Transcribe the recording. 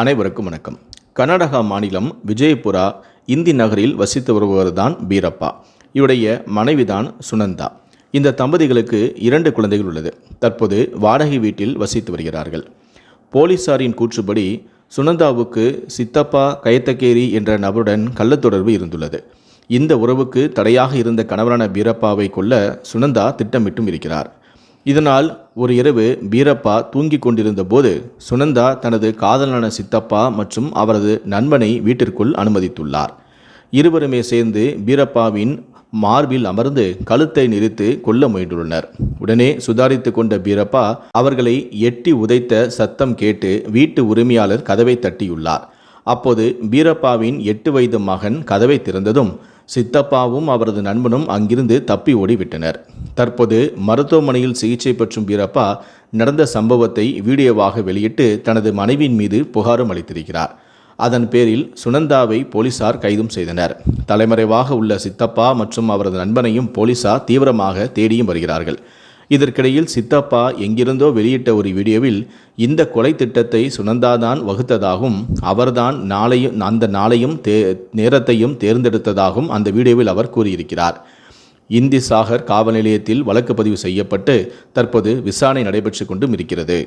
அனைவருக்கும் வணக்கம். கர்நாடகா மாநிலம் விஜயபுரா இந்தி நகரில் வசித்து வருபவர்தான் பீரப்பா இவருடைய மனைவிதான் சுனந்தா. இந்த தம்பதிகளுக்கு இரண்டு குழந்தைகள் உள்ளது. தற்போது வாடகை வீட்டில் வசித்து வருகிறார்கள். போலீசாரின் கூற்றுப்படி சுனந்தாவுக்கு சித்தப்பா கயத்தக்கேரி என்ற நபருடன் கள்ளத்தொடர்பு இருந்துள்ளது. இந்த உறவுக்கு தடையாக இருந்த கணவரான பீரப்பாவை கொல்ல சுனந்தா திட்டமிட்டும் இருக்கிறார். இதனால் ஒரு இரவு பீரப்பா தூங்கிக் கொண்டிருந்த போது சுனந்தா தனது காதலான சித்தப்பா மற்றும் அவரது நண்பனை வீட்டிற்குள் அனுமதித்துள்ளார். இருவருமே சேர்ந்து பீரப்பாவின் மார்பில் அமர்ந்து கழுத்தை நெரித்து கொல்ல முயன்றுள்ளனர். உடனே சுதாரித்து கொண்ட பீரப்பா அவர்களை எட்டி உதைத்த சத்தம் கேட்டு வீட்டு உரிமையாளர் கதவை தட்டியுள்ளார். அப்போது பீரப்பாவின் எட்டு வயது மகன் கதவை திறந்ததும் சித்தப்பாவும் அவரது நண்பனும் அங்கிருந்து தப்பி ஓடிவிட்டனர். தற்போது மருத்துவமனையில் சிகிச்சை பெற்றும் வீரப்பா நடந்த சம்பவத்தை வீடியோவாக வெளியிட்டு தனது மனைவியின் மீது புகாரும் அளித்திருக்கிறார். அதன் பேரில் சுனந்தாவை போலீசார் கைதும் செய்தனர். தலைமறைவாக உள்ள சித்தப்பா மற்றும் அவரது நண்பனையும் போலீசார் தீவிரமாக தேடியும் வருகிறார்கள். இதற்கிடையில் சித்தப்பா எங்கிருந்தோ வெளியிட்ட ஒரு வீடியோவில் இந்த கொலை திட்டத்தை சுனந்தாதான் வகுத்ததாகவும் அவர்தான் நாளையும் அந்த நாளையும் தே நேரத்தையும் தேர்ந்தெடுத்ததாகவும் அந்த வீடியோவில் அவர் கூறியிருக்கிறார். இந்தி சாகர் காவல் நிலையத்தில் வழக்கு பதிவு செய்யப்பட்டு தற்போது விசாரணை நடைபெற்று கொண்டும் இருக்கிறது.